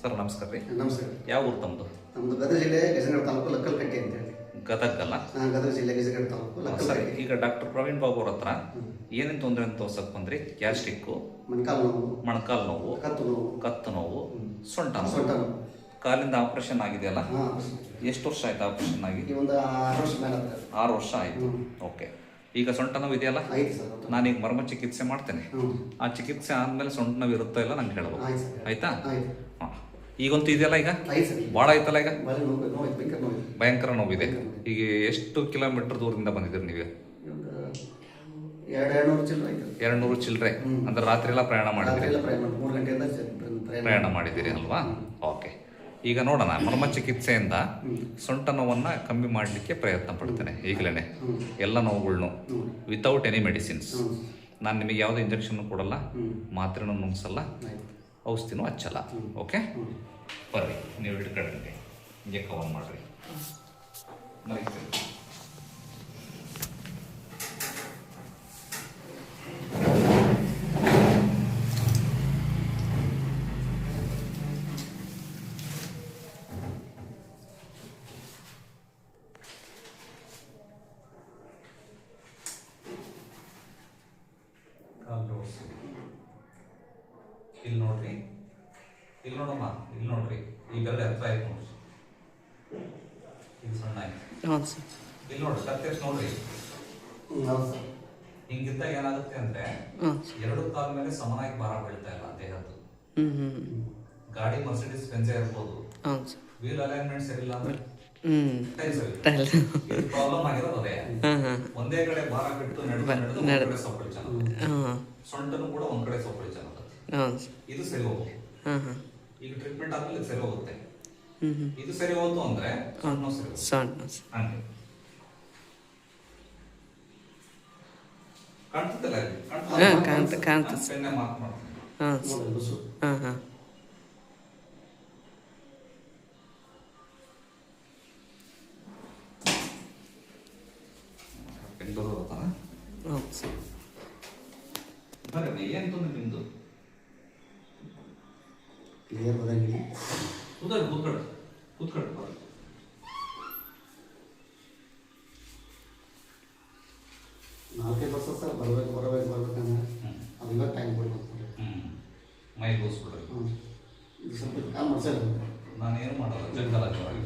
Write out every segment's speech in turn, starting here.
Sir ನಮಸ್ಕಾರ ರೀ. ನಮಸ್ಕಾರ ಯಾವ ಊರು ತಮ್ಮದು ನಮ್ಮದು ಗದಗ ಜಿಲ್ಲೆ ಗಜನಗಡ ತಾಲೂಕು ಲಕ್ಕಲ್ಕಟ್ಟೆ ಅಂತ ಹೇಳಿ. ಗದಗಲ್ಲ? ಅಲ್ಲ ಗದಗ ಜಿಲ್ಲೆ ಗಜನಗಡ ತಾಲೂಕು ಸರ್. ಲಕ್ಕಲ್ಕಟ್ಟೆ. ಈಗ ಡಾಕ್ಟರ್ ಪ್ರವೀಣ್ ಬಾಬು ಅವ್ರ ಹತ್ರ ಏನೇನು ತೊಂದರೆ ಅಂತ ತೋರ್ಸಕ್ ಬಂದ್ರಿ? ಗ್ಯಾಸ್ಟ್ರಿಕ್ಕು ಮೊಣಕಾಲು ನೋವು ಮೊಣಕಾಲು ನೋವು ಕತ್ತು ನೋವು. ಕತ್ತು ನೋವು ಸೊಂಟ ಸೊಂಟ ನೋವು. ಕಾಲಿಂದ ಆಪರೇಷನ್ ಆಗಿದೆಯಲ್ಲ? ಹಾ ಎಷ್ಟು ವರ್ಷ ಆಯ್ತು ಆಪರೇಷನ್ ಆಗಿ? ಈ ಒಂದು ಆರು ವರ್ಷ ಮೇಲೆ ಆಗ್ತದೆ ಆರು ವರ್ಷ ಆಯ್ತು. ಓಕೆ. ಈಗ ಸೊಂಟ ನೋವು ಇದೆಯಲ್ಲ? ಆಯ್ತು ಸರ್ ಅದು. ನಾನೀಗ ಮರ್ಮ ಚಿಕಿತ್ಸೆ ಮಾಡ್ತೇನೆ. ಆ ಚಿಕಿತ್ಸೆ ಆದ್ಮೇಲೆ ಸೊಂಟ ನೋವು ಇರುತ್ತೋ ಇಲ್ಲ ನಂಗೆ ಹೇಳ್ಬೋದು ಆಯ್ತು ಸರ್. ಆಯ್ತಾ? ಹಾ ಹಾಂ. ಈಗಂತೂ ಇದೆಯಲ್ಲ ಈಗ? ಭಾಳ ಆಯ್ತಲ್ಲ ಈಗ? ಭಯಂಕರ ನೋವಿದೆ ಈಗ ಎಷ್ಟು ಕಿಲೋಮೀಟರ್ ದೂರದಿಂದ ಬಂದಿದ್ದೀರಿ ನೀವು? ಎರಡು ನೂರು ಚಿಲ್ಲರೆ ಅಂದ್ರೆ ರಾತ್ರಿ ಎಲ್ಲ ಪ್ರಯಾಣ ಮಾಡಿದಿರಿ ಪ್ರಯಾಣ ಮಾಡಿದ್ದೀರಿ ಅಲ್ವಾ? ಓಕೆ. ಈಗ ನೋಡೋಣ ಮರ್ಮ ಚಿಕಿತ್ಸೆಯಿಂದ ಸೊಂಟ ನೋವನ್ನು ಕಮ್ಮಿ ಮಾಡಲಿಕ್ಕೆ ಪ್ರಯತ್ನ ಪಡ್ತೇನೆ ಈಗಲೇ. ಎಲ್ಲ ನೋವುಗಳನ್ನು ವಿತೌಟ್ ಎನಿ ಮೆಡಿಸಿನ್ಸ್ ನಾನು ನಿಮಗೆ ಯಾವುದೇ ಇಂಜೆಕ್ಷನ್ ಕೊಡಲ್ಲ ಮಾತ್ರೆನೂ ನುಂಗ್ಸಲ್ಲ. ಔಷಧಿನೂ ಹಚ್ಚಲ್ಲ. ಓಕೆ ಬರ್ರಿ ನೀವು ಹಿಡ್ಕೊಂಡ್ರಿ ಹಿಂಗೆ ಕವರ್ ಮಾಡ್ರಿ. ಇಲ್ಲಿ ನೋಡ್ರಿ. ಇಲ್ಲಿ ನೋಡಮ್ಮ ಇಲ್ಲಿ ನೋಡ್ರಿ. ಈ ಬೆರಳು ಎತ್ತ ಆಯ್ತು ನೋಡ್ರಿ. ಇದು ಸಣ್ಣ ಆಯ್ತು ಹೌದು ಸರ್. ಇಲ್ಲಿ ನೋಡ್ರಿ ಕತ್ತರಿಸಿ ನೋಡ್ರಿ. ಹ್ಞೂ ಹೌದು ಸರ್. ಹಿಂಗಿದ್ದಾಗ ಏನಾಗುತ್ತೆ ಅಂದ್ರೆ ಹಾಂ ಎರಡು ಕಾಲ ಮೇಲೆ ಸಮನಾಗಿ ಭಾರ ಬೀಳ್ತಾ ಇಲ್ಲ ದೇಹದ್ದು. ಗಾಡಿ ಮರ್ಸಿಡಿಸ್ ಪೆನ್ಸೆ ಇರ್ಬೋದು. ಹೌದು ಸರ್. ವೀಲ್ ಅಲೈನ್ಮೆಂಟ್ ಅಂದ್ರೆ ಸರಿ ಟೈಲ್ ಪ್ರಾಬ್ಲಮ್ ಆಗಿರೋದು. ಅದೇ ಒಂದೇ ಕಡೆ ಭಾರ ಬಿಟ್ಟು ನಡೆದು ನಡೆದು ಸೊಪ್ಪಳಿ ಸೊಂಟನು ಕೂಡ ಒಂದ್ ಕಡೆ ಸೊಪ್ಪಳಿ ಸರ್ ಇದು ಸರಿ ಹೋಗುತ್ತೆ. ಹಾಂ ಹಾಂ. ಈಗ ಟ್ರೀಟ್ಮೆಂಟ್ ಆದ್ಮೇಲೆ ಇದು ಸರಿ ಹೋಗುತ್ತೆ. ಇದು ಸರಿ ಹೋಯ್ತು ಅಂದ್ರೆ ಸರಿ ಸಣ್ಣ ಹಂಗೆ. ಕಾಣ್ತದಲ್ಲ? ಹಾ, ಕಾಣ್ತ- ಕಾಣ್ತದೆ. ನಾನು ಪೆನ್ನೇ ಮಾರ್ಕ್ ಮಾಡ್ತೀನಿ. ಹಾಂ. ಸರ್ ಹಾಂ ಹಾಂ. ಬೆಂಗಳೂರು ಬರ್ರಿ, ಏನ್ ತೊಂದ್ರೆ ನಿಮ್ದು? ಕ್ಲಿಯರ್ ಬರಂಗಿಲ್ಲ ಕೂತ್ಕೊಳ್ಳಿ ಕೂತ್ಕೊಳ್ಳಿ ಕೂತ್ಕೊಳ್ಳಿ. ನಾಲ್ಕೈದು ವರ್ಷ ಸರ್ ಬರ್ಬೇಕು ಬರಬೇಕು ಬರ್ಬೇಕಂದ್ರೆ. ಅದೆಲ್ಲ ಅದು ಟೈಮ್ ಕೊಡ್ಬೇಕು ಹ್ಮ್ ಮೈ ಗೋಸ್ಬಿಡ್ರಿ ಹ್ಞೂ ಇದು ಸ್ವಲ್ಪ ಕಾಲ್ ಮಾಡ್ಸಲ್ಲ ನಾನೇನು ಮಾಡಲ್ಲ ಜೋರಾಗಿ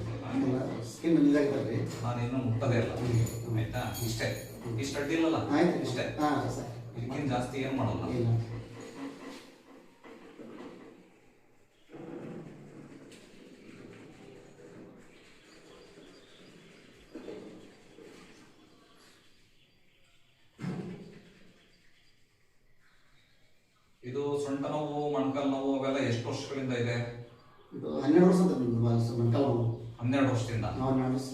ಸ್ಕಿನ್ ಇದಾಗಿದ್ದಾರ್ರಿ ನಾನೇನು ಮುಟ್ಟದೇ ಇಲ್ಲ. ಆಯ್ತಾ? ಇಷ್ಟೇ. ಇಷ್ಟು ಅಡ್ಡಿಲ್ಲಲ್ಲ ಆಯ್ತು. ಇಷ್ಟೇ. ಹಾಂ ಸರ್. ಇದಕ್ಕಿಂತ ಜಾಸ್ತಿ ಏನು ಮಾಡಲ್ಲ ಇಲ್ಲ ಇದು ಸೊಂಟ ನೋವು ಮೊಣಕಾಲು ನೋವು ಅವೆಲ್ಲ ಎಷ್ಟು ವರ್ಷಗಳಿಂದ ಇದೆ ಇದು ಹನ್ನೆರಡು ವರ್ಷ ಅಂತ ನಿಮ್ದು ಮೆಂಟಲ್ ನೋವು ಹನ್ನೆರಡು ವರ್ಷದಿಂದ ನಾವು ಹನ್ನೆರಡು ವರ್ಷ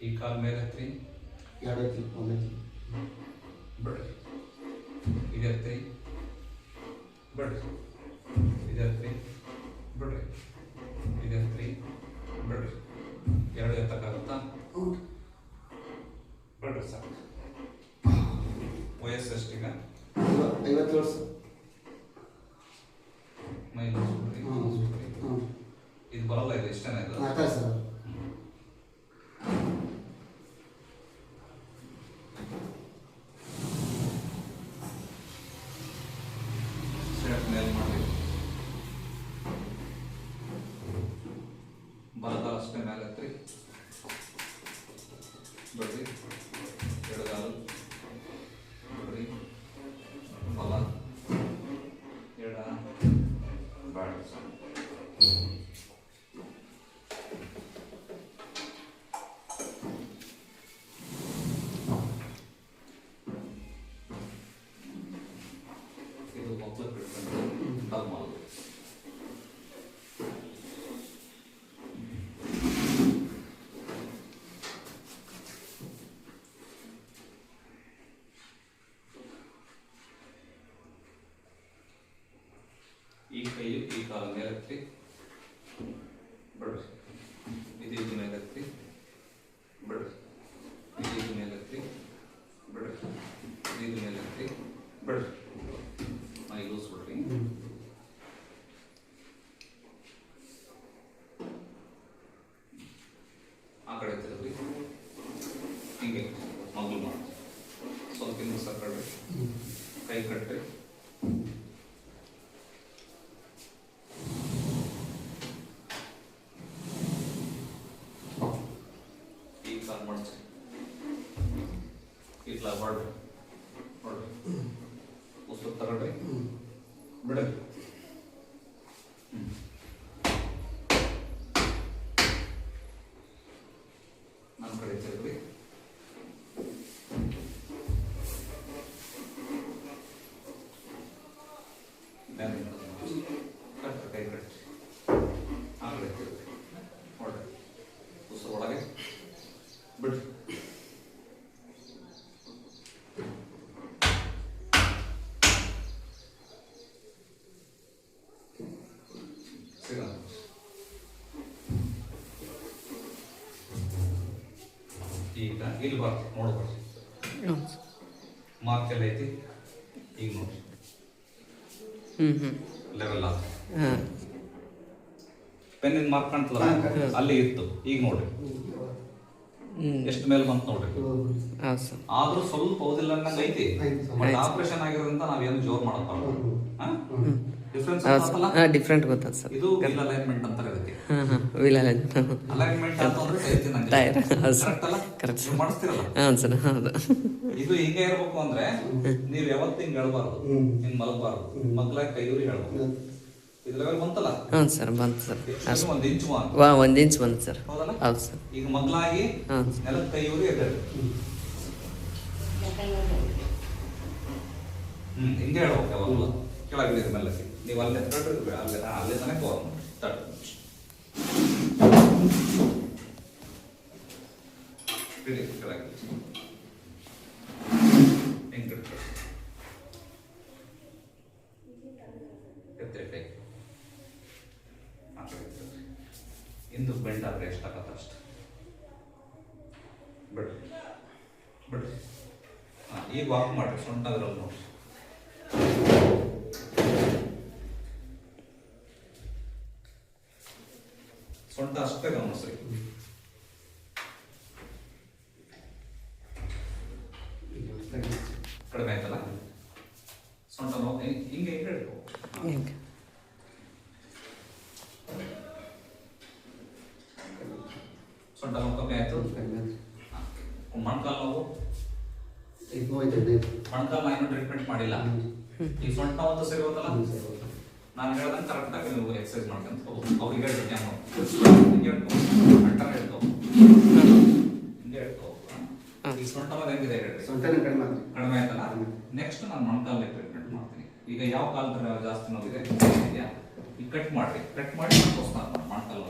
ಈ ಕಾಲ ಮೇಲೆ ಎತ್ರಿ ಎರಡು ಒಂದು ಐತಿ ಬಿಡ್ರಿ ಇದು ಎತ್ರಿ ಬಿಡ್ರಿ ಇದು ಎತ್ರಿ ಬಿಡ್ರಿ ಇದು ಎತ್ರಿ ಬಿಡ್ರಿ ಎರಡು ಎತ್ತಕ್ಕಾಗುತ್ತಾ? ಬಿಡ್ರಿ ಸರ್ ವಯಸ್ಸು ಎಷ್ಟೀಗ ಐವತ್ತು ಐವತ್ತು Barson. ಈಗ ಕಾಲ್ ಮಾಡ್ಸಿ ಇಟ್ಲ ಮಾಡ್ರಿ ನೋಡ್ರಿ ಉಸಿರು ತಗೊಳ್ರಿ ಬಿಡ್ರಿ ನಮ್ಮ ಕಡೆ ತಿರುಗ್ರಿ ಮೇಲೆ ಕಟ್ರಿ ಕೈ ಕಟ್ರಿ ಆ ಕಡೆ ತಿರುಗ್ರಿ ನೋಡ್ರಿ ಉಸಿರು ಒಳಗೆ ಬಿಡ್ರಿ ಸಿಗೋಣ ಈಗ ಇಲ್ಲಿ ಬರ್ತಿ ನೋಡ್ಬರ್ರಿ ಹ್ಞೂ ಸರ್ ಮಾರ್ಕ್ ಎಲ್ಲ ಐತಿ ಈಗ ನೋಡ್ರಿ ಲೆವೆಲ್ ಆಗ ಪೆನ್ನಿಂದ ಮಾರ್ಕ್ ಕಾಣ್ತದಲ್ಲ ಅಲ್ಲಿ ಇತ್ತು ಈಗ ನೋಡ್ರಿ ಎಷ್ಟು ಮೇಲೆ ಬಂತು ನೋಡ್ರಿ. ಆದ್ರೂ ಸ್ವಲ್ಪ ಓದಿಲ್ಲ ಅನ್ನಂಗ್ ಐತಿ. ಬಟ್. ಆಪರೇಷನ್ ಆಗಿರೋದ್ರಿಂದ ನಾವೇನು ಜೋರ್ ಮಾಡಕ್ ಸರ್ ಡಿಫ್ರೆಂಟ್ ಗೊತ್ತದ ಸರ್. ಇದು ವೀಲ್ ಅಲೈನ್ಮೆಂಟ್ ಅಂತಾರೆ ಇದಕ್ಕೆ. ಹಾಂ ಹಾಂ. ವೀಲಲ್ಲ ಅಲೈನ್ಮೆಂಟ್ ಅಂತಂದ್ರೆ ಟೈರ್ ಟೈರ್, ಹೌದು ಕರೆಕ್ಟ್ ಅಲ್ಲ? Correct. ನೀವು ಹಾಂ ಸರ್ ಹೌದು. ಇದು ಹಿಂಗೆ ಇರ್ಬೇಕು ಅಂದ್ರೆ ನೀವ್ ಯಾವತ್ತು ಹಿಂಗ್ ಹೇಳ್ಬಾರ್ದು. ಹಿಂಗ್ ಮಲಗಬಾರ್ದು. ಮಗ್ಲಾಗ ಕೈಯೂರಿ ಹೇಳ್ಬೇಕು. ಹ್ಞೂ ಸರ್ ಬಂತು ಸರ್. ಹಾಂ ವಾ ಒಂದು ಇಂಚ್ ಬಂತು ಸರ್. ಹೌದು ಸರ್. ಈಗ ಮಗ್ಲಾಗಿ ಹಾಂ ನೆಲದ ಕೈಯೂರಿ ಎದ್ದೇಳಿ ಹ್ಮ್. ಹಿಂಗೆ ಹೇಳ್ಬೇಕು ಯಾವಾಗಲೂ. ಕೆಳಗಿಳಿದ ಮೇಲಕ್ಕೆ. ನೀವು ಅಲ್ಲೇ ತಡ್ರಿ ಅಲ್ಲೇ ತಾನೆ ಅಲ್ಲೇ ತಾನೇ ತಡ್ ಇಳಿ ಕೆಳಗೆ ಹಿಂಗೆ ಇಟ್ಕೊಳ್ಳಿ. ಎತ್ತರಿ ಕೈ ಆ ಕಡೆ ಎತ್ತರಿ. ಹಿಂದಕ್ಕೆ ಬೆಂಡ್ ಆದ್ರೆ ಎಷ್ಟಾಗತ್ತೆ ಅಷ್ಟು? ಬಿಡ್ರಿ ಬಿಡ್ರಿ ಈಗ ವಾಕ್ ಮಾಡ್ರಿ ಸೊಂಟ ನೋಡಿ. ಸೊಂಟ ಅಷ್ಟೇ ಗಮನಿಸ್ರಿ ಕಡಿಮೆ ಆಯ್ತಲ್ಲ ಸೊಂಟ ನೋವು ಹಿಂಗೆ ಹಿಂಗೆ ಹಿಡ್ಕೊ. ಹಾ. ಹಿಂಗೆ ಸೊಂಟ ನೋವು ಕಮ್ಮಿ ಆಯ್ತು. ಮೊಣಕಾಲು ನೋವು ಮೊಣಕಾಲು ನಾ ಇನ್ನೂ ಟ್ರೀಟ್ಮೆಂಟ್ ಮಾಡಿಲ್ಲ. ಈ ಸೊಂಟ ನೋವು ಅಂತ ಸರಿ ಹೋದಲ್ಲ ನಾನು ಹೇಳ್ದಂಗೆ ಕರೆಕ್ಟಾಗಿ ನೀವು ಎಕ್ಸರ್ಸೈಸ್ ಮಾಡ್ಕೊಂತ ಹೋಗು ಅವ್ರಿಗೆ ಹೇಳ್ತೀನಿ ನಾನು ಹಿಂಗೆ ಹೇಳ್ಕೊ ಅಂಟರ್ ಹೇಳ್ಕೊ ಹಿಂಗೆ ಹೇಳ್ಕೊ ಈ ಸೊಂಟ ನೋವು ಹೆಂಗಿದೆ ಹೇಳ್ರಿ ಸೊಂಟ ಕಡಿಮೆ ಕಡಿಮೆ ಆಯ್ತಲ್ಲ ನೆಕ್ಸ್ಟ್ ನಾನು ಮೊಣಕಾಲಲ್ಲಿ ಟ್ರೀಟ್ಮೆಂಟ್ ಮಾಡ್ತೀನಿ. ಈಗ ಯಾವ ಕಾಲದಲ್ಲಿ ಜಾಸ್ತಿ ನೋವಿದೆ? ಇದೆಯಾ ಈಗ ಕಟ್ ಮಾಡಿ ಕಟ್ ಮಾಡಿ ತೋರಿಸ್ತಾರೆ ಮೊಣಕಾಲು